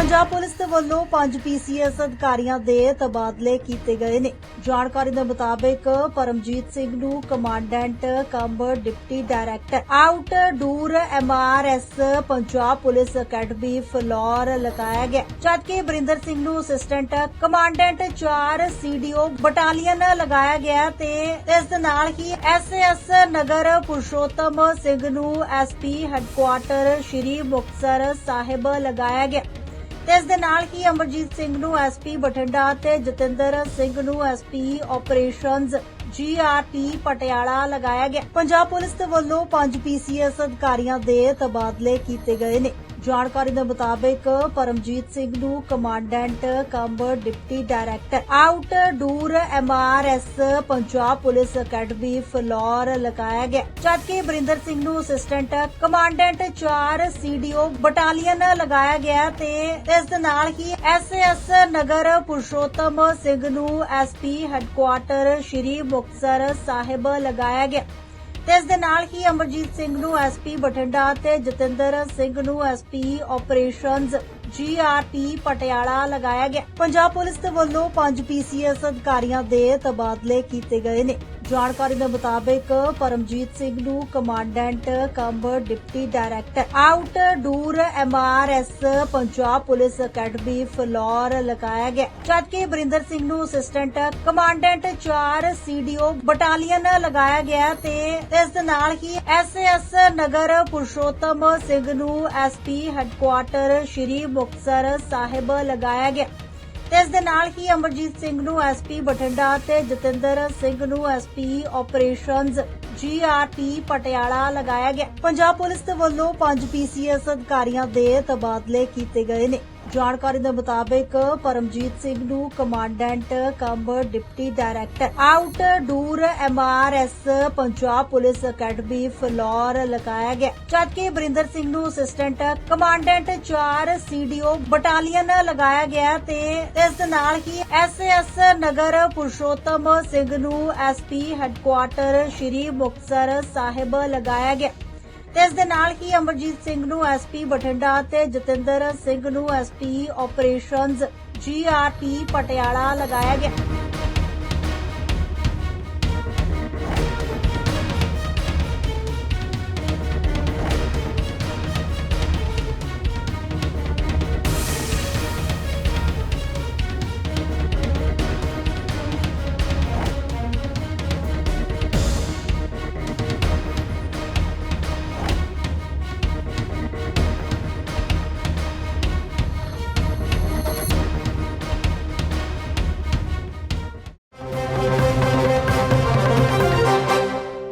Punjab police ਦੇ ਵੱਲੋਂ ਪੰਜ ਪੀਸੀਐਸ ਅਧਿਕਾਰੀਆਂ ਦੇ ਤਬਾਦਲੇ ਕੀਤੇ ਗਏ ਨੇ। ਜਾਣਕਾਰੀ ਦੇ ਮੁਤਾਬਕ ਪਰਮਜੀਤ ਸਿੰਘ ਨੂੰ commandant cum deputy director outdoor MRS Punjab police academy Phillaur ਲਗਾਇਆ ਗਿਆ। ਜਦਕਿ ਬਰਿੰਦਰ ਸਿੰਘ ਨੂੰ ਅਸਿਸਟੈਂਟ ਕਮਾਂਡੈਂਟ 4 ਸੀਡੀਓ ਬਟਾਲੀਅਨ ਲਗਾਇਆ ਗਿਆ ਤੇ ਇਸ ਦੇ ਨਾਲ ਹੀ ਐਸਐਸ ਨਗਰ ਪੁਰਸ਼ੋਤਮ ਸਿੰਘ ਨੂੰ ਐਸਪੀ ਹੈੱਡਕੁਆਟਰ ਸ਼੍ਰੀ ਮੁਕਤਸਰ ਸਾਹਿਬ ਲਗਾਇਆ ਗਿਆ। ਤੇ ਇਸ ਦੇ ਨਾਲ ਹੀ ਅਮਰਜੀਤ ਸਿੰਘ ਨੂੰ ਐਸਪੀ ਬਠਿੰਡਾ ਤੇ ਜਤਿੰਦਰ ਸਿੰਘ ਨੂੰ ਐਸਪੀ ਆਪਰੇਸ਼ਨਜ਼ ਜੀਆਰਟੀ ਪਟਿਆਲਾ ਲਗਾਇਆ ਗਿਆ। ਪੰਜਾਬ ਪੁਲਿਸ ਦੇ ਵੱਲੋਂ ਪੰਜ ਪੀਸੀਐਸ ਅਧਿਕਾਰੀਆਂ ਦੇ ਤਬਾਦਲੇ ਕੀਤੇ ਗਏ ਨੇ। ਜਾਣਕਾਰੀ ਦੇ ਮੁਤਾਬਕ ਪਰਮਜੀਤ ਸਿੰਘ ਨੂੰ commandant cum deputy director outdoor MRS Punjab police academy Phillaur ਲਗਾਇਆ ਗਿਆ। ਜਦਕਿ ਬਰਿੰਦਰ ਸਿੰਘ ਨੂੰ ਅਸਿਸਟੈਂਟ ਕਮਾਂਡੈਂਟ 4 ਸੀਡੀਓ ਬਟਾਲੀਅਨ ਲਗਾਇਆ ਗਿਆ ਤੇ ਇਸ ਦੇ ਨਾਲ ਹੀ ਐਸਐਸ ਨਗਰ ਪੁਰਸ਼ੋਤਮ ਸਿੰਘ ਨੂੰ ਐਸਪੀ ਹੈੱਡਕੁਆਟਰ ਸ਼੍ਰੀ ਮੁਕਤਸਰ ਸਾਹਿਬ ਲਗਾਇਆ ਗਿਆ। ਤੇ ਇਸ ਦੇ ਨਾਲ ਹੀ ਅਮਰਜੀਤ ਸਿੰਘ ਨੂੰ ਐਸਪੀ ਬਠਿੰਡਾ ਤੇ ਜਤਿੰਦਰ ਸਿੰਘ ਨੂੰ ਐਸਪੀ ਆਪਰੇਸ਼ਨਜ਼ ਜੀਆਰਟੀ ਪਟਿਆਲਾ ਲਗਾਇਆ ਗਿਆ। ਪੰਜਾਬ ਪੁਲਿਸ ਦੇ ਵੱਲੋਂ ਪੰਜ ਪੀਸੀਐਸ ਅਧਿਕਾਰੀਆਂ ਦੇ ਤਬਾਦਲੇ ਕੀਤੇ ਗਏ ਨੇ। ਜਾਣਕਾਰੀ ਦੇ ਮੁਤਾਬਕ ਪਰਮਜੀਤ ਸਿੰਘ ਨੂੰ commandant cum deputy director outdoor MRS Punjab police academy Phillaur ਲਗਾਇਆ ਗਿਆ। ਜਦਕਿ ਬਰਿੰਦਰ ਸਿੰਘ ਨੂੰ ਅਸਿਸਟੈਂਟ ਕਮਾਂਡੈਂਟ 4 ਸੀਡੀਓ ਬਟਾਲੀਅਨ ਲਗਾਇਆ ਗਿਆ ਤੇ ਇਸ ਦੇ ਨਾਲ ਹੀ ਐਸਐਸ ਨਗਰ ਪੁਰਸ਼ੋਤਮ ਸਿੰਘ ਨੂੰ ਐਸਪੀ ਹੈੱਡਕੁਆਟਰ ਸ਼੍ਰੀ ਮੁਕਤਸਰ ਸਾਹਿਬ ਲਗਾਇਆ ਗਿਆ। ਤੇ ਇਸ ਦੇ ਨਾਲ ਹੀ ਅਮਰਜੀਤ ਸਿੰਘ ਨੂੰ ਐਸਪੀ ਬਠਿੰਡਾ ਤੇ ਜਤਿੰਦਰ ਸਿੰਘ ਨੂੰ ਐਸਪੀ ਆਪਰੇਸ਼ਨਜ਼ ਜੀਆਰਟੀ ਪਟਿਆਲਾ ਲਗਾਇਆ ਗਿਆ। ਪੰਜਾਬ ਪੁਲਿਸ ਦੇ ਵੱਲੋਂ ਪੰਜ ਪੀਸੀਐਸ ਅਧਿਕਾਰੀਆਂ ਦੇ ਤਬਾਦਲੇ ਕੀਤੇ ਗਏ ਨੇ। ਜਾਣਕਾਰੀ ਦੇ ਮੁਤਾਬਕ ਪਰਮਜੀਤ ਸਿੰਘ ਨੂੰ commandant cum deputy director outdoor MRS Punjab police academy Phillaur ਲਗਾਇਆ ਗਿਆ। ਜਦਕਿ ਬਰਿੰਦਰ ਸਿੰਘ ਨੂੰ ਅਸਿਸਟੈਂਟ ਕਮਾਂਡੈਂਟ 4 ਸੀਡੀਓ ਬਟਾਲੀਅਨ ਲਗਾਇਆ ਗਿਆ ਤੇ ਇਸ ਦੇ ਨਾਲ ਹੀ ਐਸਐਸ ਨਗਰ ਪੁਰਸ਼ੋਤਮ ਸਿੰਘ ਨੂੰ ਐਸਪੀ ਹੈੱਡਕੁਆਟਰ ਸ਼੍ਰੀ ਮੁਕਤਸਰ ਸਾਹਿਬ ਲਗਾਇਆ ਗਿਆ। ਤੇ ਇਸ ਦੇ ਨਾਲ ਹੀ ਅਮਰਜੀਤ ਸਿੰਘ ਨੂੰ ਐਸਪੀ ਬਠਿੰਡਾ ਤੇ ਜਤਿੰਦਰ ਸਿੰਘ ਨੂੰ ਐਸਪੀ ਆਪਰੇਸ਼ਨਜ਼ ਜੀਆਰਟੀ ਪਟਿਆਲਾ ਲਗਾਇਆ ਗਿਆ।